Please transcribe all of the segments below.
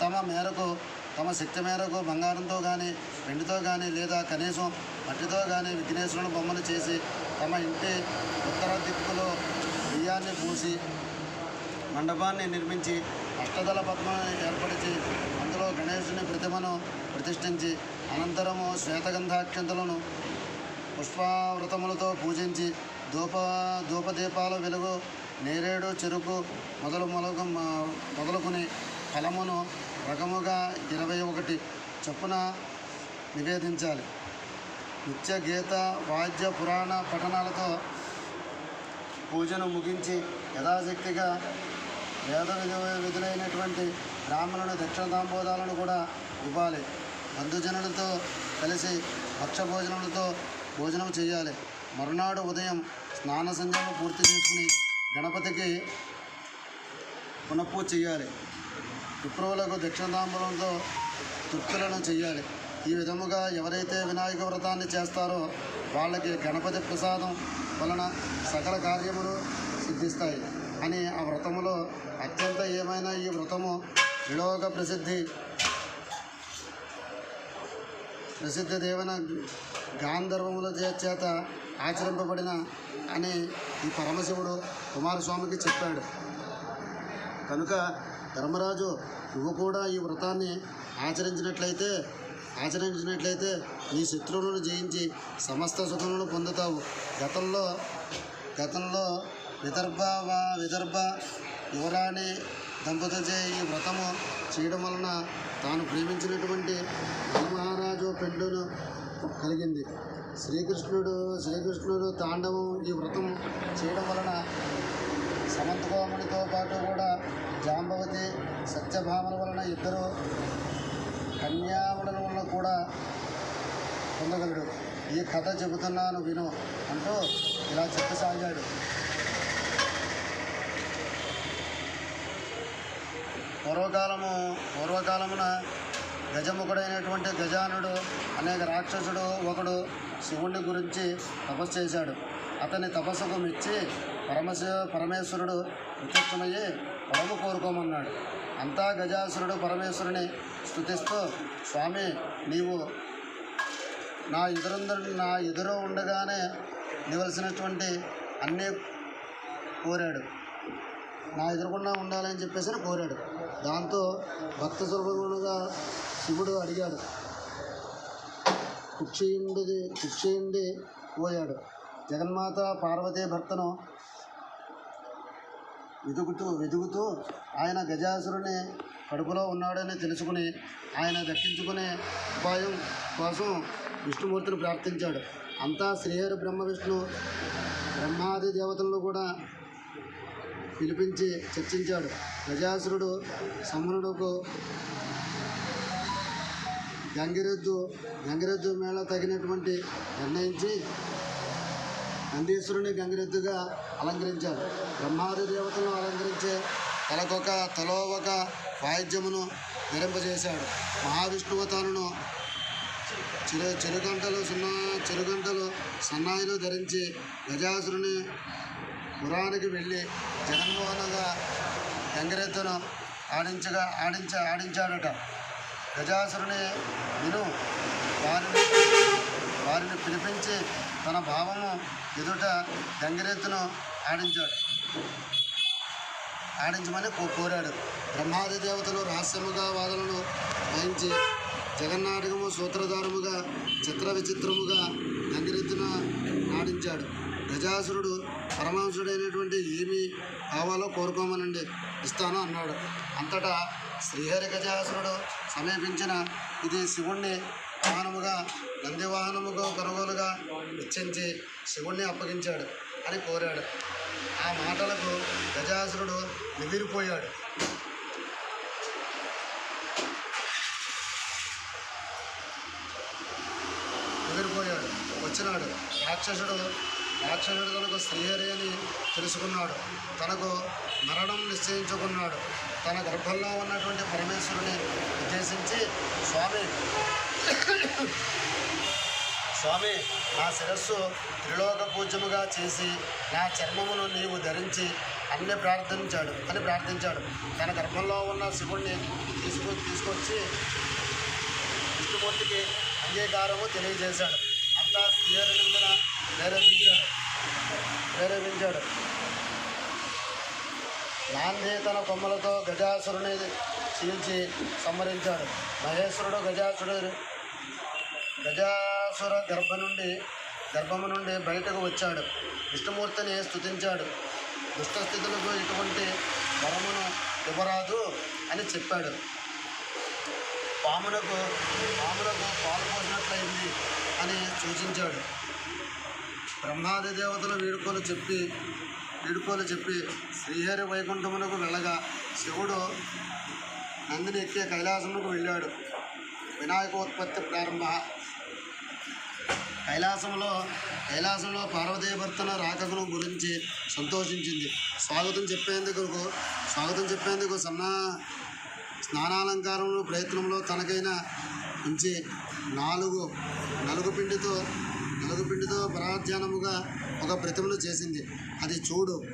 తమ మేరకు తమ శక్తి మేరకు బంగారంతో కానీ వెండితో కానీ లేదా కనీసం మట్టితో కానీ విఘ్నేశ్వరుని బొమ్మను చేసి తమ ఇంటి ఉత్తర దిక్కులో బియ్యాన్ని పూసి మండపాన్ని నిర్మించి అష్టదళ పద్మాన్ని ఏర్పరిచి అందులో గణేశుని ప్రతిమను ప్రతిష్ఠించి అనంతరము శ్వేతగంధాక్షంతులను పుష్పావృతములతో పూజించి ధూప ధూపదీపాల వెలుగు నేరేడు చెరుకు మొదలు మొలక మొదలుకొని ఫలమును రకముగా ఇరవై ఒకటి చొప్పున నివేదించాలి. నిత్య గీత వాద్య పురాణ పఠనాలతో పూజను ముగించి యథాశక్తిగా వేద విధులైనటువంటి బ్రాహ్మణుని దక్షిణ దాంబోదాలను కూడా ఇవ్వాలి. బంధుజనులతో కలిసి భక్ష భోజనములతో భోజనం చేయాలి. మరునాడు ఉదయం స్నాన సంధ్యను పూర్తి చేసుకుని గణపతికి పునఃపూజ చేయాలి. విప్రువులకు దక్షిణతాంబరంతో తృప్తులను చేయాలి ఈ విధముగా ఎవరైతే వినాయక వ్రతాన్ని చేస్తారో వాళ్ళకి గణపతి ప్రసాదం వలన సకల కార్యములు సిద్ధిస్తాయి అని ఆ వ్రతములో అత్యంత ఏమైనా ఈ వ్రతము విలోక ప్రసిద్ధి ప్రసిద్ధ దేవన గాంధర్వముల చే- చేత ఆచరింపబడిన అని ఈ పరమశివుడు కుమారస్వామికి చెప్పాడు. కనుక ధర్మరాజు నువ్వు కూడా ఈ వ్రతాన్ని ఆచరించినట్లయితే ఆచరించినట్లయితే నీ శత్రువులను జయించి సమస్త సుఖములను పొందుతావు. గతంలో గతంలో విదర్భ వా- విదర్భ యువరాణి దంపతులచే ఈ వ్రతము చేయడం వలన తాను ప్రేమించినటువంటి మహారాజు పెళ్ళును కలిగింది. శ్రీకృష్ణుడు శ్రీకృష్ణుడు తాండవం ఈ వ్రతం చేయడం వలన సమంతకోమణితో పాటు కూడా జాంబవతి సత్యభామల వలన ఇద్దరు కన్యాముల వలన కూడా పొందగలడు. ఈ కథ చెబుతున్నాను విను అంటూ ఇలా చెప్పసాగాడు. పూర్వకాలము పూర్వకాలమున గజముఖుడైనటువంటి గజానుడు అనేక రాక్షసుడు ఒకడు శివుణ్ణి గురించి తపస్సు చేశాడు. అతని తపస్సుకు మెచ్చి పరమశివ పరమేశ్వరుడు ప్రత్యక్షమయ్యి వరము కోరుకోమన్నాడు అంతా గజాసురుడు పరమేశ్వరుని స్థుతిస్తూ స్వామి నీవు నా ఎదురందరి నా ఎదురు ఉండగానే నివలసినటువంటి అన్నీ కోరాడు. నా ఎదురుకుండా ఉండాలని చెప్పేసి కోరాడు. దాంతో భక్త స్వరూపముగా శివుడు అడిగాడు. కుక్షిండి కుక్షిండి పోయాడు. జగన్మాత పార్వతీ భర్తను వెదుగుతూ వెదుగుతూ ఆయన గజాసురుని కడుపులో ఉన్నాడని తెలుసుకుని ఆయన దక్కించుకునే ఉపాయం కోసం విష్ణుమూర్తిని ప్రార్థించాడు. అంతా శ్రీహరి బ్రహ్మ విష్ణు బ్రహ్మాది దేవతలను కూడా పిలిపించి చర్చించాడు. గజాసురుడు సమనుడుకు గంగిరెద్దు గంగిరెద్దు మేళ తగినటువంటి నిర్ణయించి నందీశ్వరుని గంగిరెద్దుగా అలంకరించాడు బ్రహ్మాది దేవతలను అలంకరించే తలకొక తలో ఒక వాయిద్యమును ధరింపజేశాడు మహావిష్ణువు తనను చిరు చిరుగంటలు సున్నా చిరుగంటలు సన్నాయిలు ధరించి గజాసురుని పురానికి వెళ్ళి జగన్మోహనంగా గంగిరెద్దును ఆడించగా ఆడించ ఆడించాడట. గజాసురుని విను వారిని తన భావము ఎదుట గంగిరెద్దును ఆడించాడు. ఆడించమని కో- కోరాడు. బ్రహ్మాది దేవతలు రహస్యముగా వాదనలు వహించి జగన్నాటకము సూత్రధారముగా చిత్ర విచిత్రముగా గంగిరెద్దున ఆడించాడు గజాసురుడు పరమహంసుడైనటువంటి ఏమి కావాలో కోరుకోమనండి ఇస్తాను అన్నాడు. అంతటా శ్రీహరి గజాసురుడు సమీపించిన ఇది శివుణ్ణి వాహనముగా నంది వాహనముగా కొనుగోలుగా ఇచ్చించి శివుణ్ణి అప్పగించాడు అని కోరాడు. ఆ మాటలకు గజాసురుడు నిదిరిపోయాడు నిదిరిపోయాడు వచ్చినాడు. రాక్షసుడు రాక్షసుడు తనకు శ్రీహరి అని తెలుసుకున్నాడు. తనకు మరణం నిశ్చయించుకున్నాడు. తన గర్భంలో ఉన్నటువంటి పరమేశ్వరుని ఉద్దేశించి స్వామి స్వామి నా శిరస్సు త్రిలోక పూజ్యముగా చేసి నా చర్మమును నీవు ధరించి అన్ని ప్రార్థించాడు అని ప్రార్థించాడు. తన గర్భంలో ఉన్న శివుణ్ణి తీసుకు తీసుకొచ్చి విష్ణుమూర్తికి అంగీకారము తెలియజేశాడు. అంతా శ్రీహరి ప్రేరేపించాడు. ప్రేరేపించాడు. నాంది తన కొమ్మలతో గజాసురుని చీల్చి సంహరించాడు. మహేశ్వరుడు గజాసురుడు గజాసుర గర్భ నుండి గర్భము నుండి బయటకు వచ్చాడు. విష్ణుమూర్తిని స్తుతించాడు. దుష్టస్థితులకు ఇటువంటి వరమును ఇవ్వరాదు అని చెప్పాడు. పామునకు పాములకు పాలు పోసినట్లయింది అని సూచించాడు. బ్రహ్మాది దేవతలు వీడుకోలు చెప్పి వీడుకోలు చెప్పి శ్రీహరి వైకుంఠమునకు వెళ్ళగా శివుడు నందిని ఎక్కే కైలాసమునకు వెళ్ళాడు. వినాయకోత్పత్తి ప్రారంభ. కైలాసంలో కైలాసంలో పార్వతీ భర్తన రాకకును గురించి సంతోషించింది. స్వాగతం చెప్పేందుకు స్వాగతం చెప్పేందుకు సన్నా స్నానాలంకారంలో ప్రయత్నంలో తనకైన ఉంచి నాలుగు నలుగు పిండితో నలుగు పిండితో పరాధ్యానముగా ఒక ప్రతిమను చేసింది. అది చూడు.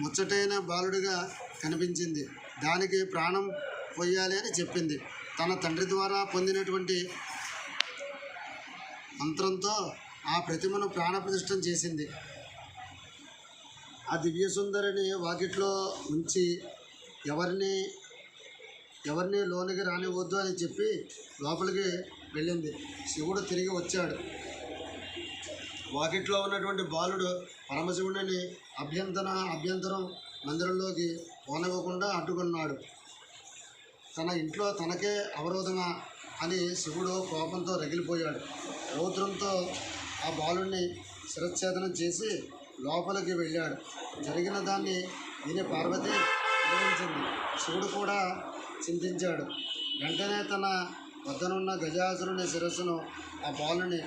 ముచ్చటైన బాలుడిగా కనిపించింది. దానికి ప్రాణం పోయాలి అని చెప్పింది. తన తండ్రి ద్వారా పొందినటువంటి మంత్రంతో ఆ ప్రతిమను ప్రాణప్రతిష్టం చేసింది. ఆ దివ్య సుందరిని వాకిట్లో ఉంచి ఎవరిని ఎవరిని లోనికి రానివద్దు అని చెప్పి లోపలికి వెళ్ళింది. శివుడు తిరిగి వచ్చాడు. వాకిట్లో ఉన్నటువంటి బాలుడు పరమశివుడిని అభ్యంతర అభ్యంతరం మందిరంలోకి పోనివ్వకుండా అడ్డుకున్నాడు. తన ఇంట్లో తనకే అవరోధమా అని శివుడు కోపంతో రగిలిపోయాడు. రౌద్రంతో ఆ బాలుణ్ణి శిరచ్ఛేదనం చేసి లోపలికి వెళ్ళాడు. జరిగిన దాన్ని విని పార్వతి వివరించింది. శివుడు కూడా చింతించాడు. వెంటనే తన వద్దనున్న గజాసురుని శిరస్సును ఆ బాలుని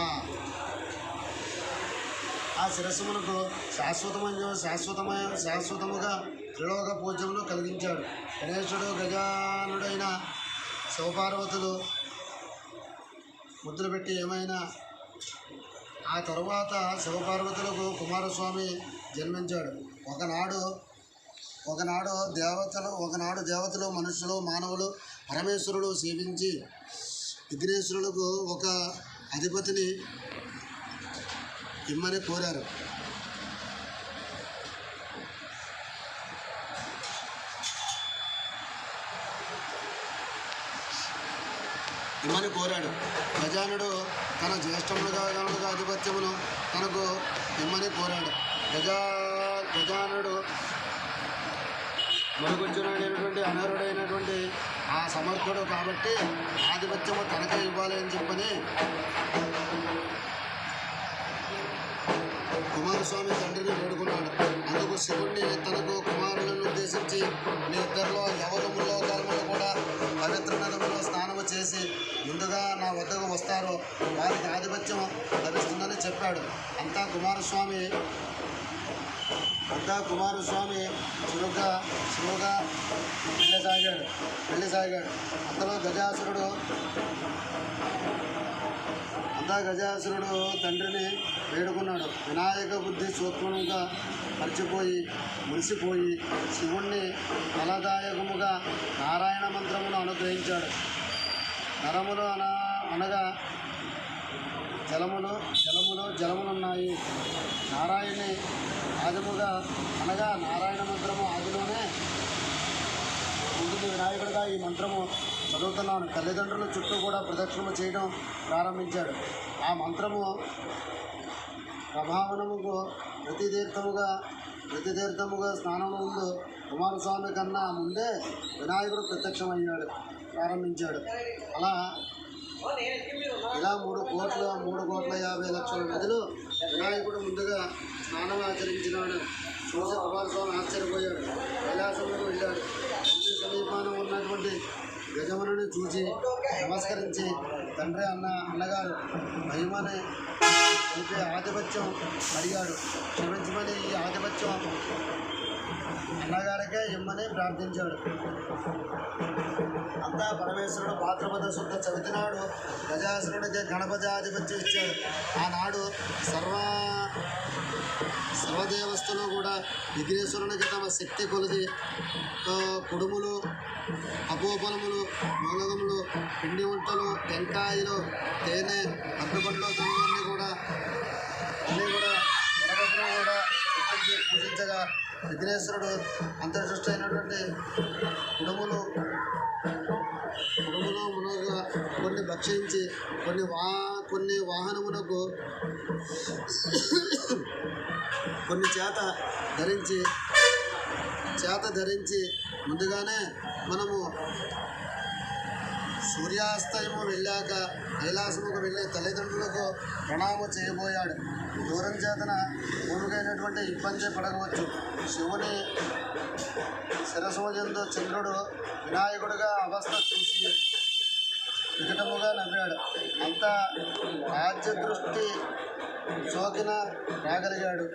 ఆ. ఆ శాశ్వతమైన శాశ్వతమైన శాశ్వతముగా త్రిలోక పూజ్యమును కలిగించాడు. గణేశుడు గజానుడైన శివపార్వతులు ముద్దులు పెట్టి ఏమైనా ఆ తరువాత శివపార్వతులకు కుమారస్వామి జన్మించాడు. ఒకనాడు ఒకనాడు దేవతలు ఒకనాడు దేవతలు మనుషులు మానవులు పరమేశ్వరుడు సేవించి విఘ్నేశ్వరులకు ఒక అధిపతిని ఇమ్మని కోరారు. ఇమ్మని కోరాడు. గజానుడు తన జ్యేష్ఠములుగా గనుడుగా ఆధిపత్యమును తనకు ఇమ్మని కోరాడు. గజా గజానుడు మరుగుజ్జునైనటువంటి అనర్హుడైనటువంటి ఆ సమర్థుడు కాబట్టి ఆధిపత్యము తనకే ఇవ్వాలి అని చెప్పని కుమారస్వామి తండ్రిని వేడుకున్నాడు. అందుకు శివుణ్ణి తనకు కుమారులను ఉద్దేశించి మీ ఇద్దరిలో ఎవరు ముల్లోకాలములు కూడా పవిత్ర నదములో స్నానము చేసి ముందుగా నా వద్దకు వస్తారో వారికి ఆధిపత్యం లభిస్తుందని చెప్పాడు. అంతా కుమారస్వామి అంతా కుమారస్వామి చురుగ్గా సులువుగా వెళ్ళసాగాడు వెళ్ళసాగాడు అంతలో గజాసురుడు అంతా గజాసురుడు తండ్రిని వేడుకున్నాడు. వినాయక బుద్ధి సూక్ష్మంగా మర్చిపోయి మురిసిపోయి శివుణ్ణి ఫలదాయకముగా నారాయణ మంత్రమును అనుగ్రహించాడు. నరములు అన అనగా జలములు జలములు జలములున్నాయి. నారాయణి ఆదిముగా అనగా నారాయణ మంత్రము ఆదిలోనే ఉంటుంది. వినాయకుడిగా ఈ మంత్రము చదువుతున్నాను. తల్లిదండ్రుల చుట్టూ కూడా ప్రదక్షిణ చేయడం ప్రారంభించాడు. ఆ మంత్రము ప్రభావనముకు ప్రతితీర్థముగా తీర్థముగా ప్రతి స్నానం ముందు కుమారస్వామి కన్నా ముందే వినాయకుడు ప్రత్యక్షమయ్యాడు ప్రారంభించాడు. అలా ఇలా మూడు కోట్ల మూడు కోట్ల యాభై లక్షల నదులు వినాయకుడు ముందుగా స్నానం ఆచరించినాడు. చూసి కుమారస్వామి ఆశ్చర్యపోయాడు. కైలాసంలో వెళ్ళాడు. ఇంటి సమీపాన ఉన్నటువంటి గజమునుని చూసి నమస్కరించి తండ్రి అన్న అన్నగారు మహిమని ఆధిపత్యం అడిగాడు. క్షమించమని ఈ ఆధిపత్యం అన్నగారికే ఇమ్మని ప్రార్థించాడు. అంతా పరమేశ్వరుడు భాద్రపద శుద్ధ చవితినాడు. గజాసురుడికి గణపతి ఇచ్చాడు. ఆనాడు సర్వ సర్వదేవస్థలు కూడా విఘ్నేశ్వరునికి తమ శక్తి కొలిది. కుడుములు అపోపలములు మూలగములు పిండి వంటలు టెంకాయలు తేనె అడ్డుపండ్లు అన్నీ కూడా అన్నీ కూడా కూడా పూజించగా విఘ్నేశ్వరుడు అంతర్దృష్టి అయినటువంటి ఉడుములు కుడుములు మునగ కొన్ని భక్షించి కొన్ని వా కొన్ని వాహనమునకు కొన్ని చేత ధరించి చేత ధరించి ముందుగానే మనము సూర్యాస్తయము వెళ్ళాక కైలాసముకు వెళ్ళే తల్లిదండ్రులకు ప్రణామం చేయబోయాడు. దూరం చేతన భూమికైనటువంటి ఇబ్బంది పడవచ్చు. శివుని శిరసు చంద్రుడు వినాయకుడిగా అవస్థ చూసి వికటముగా నవ్వాడు. అంత రాజ్య దృష్టి సోకిన రాగలిగాడు.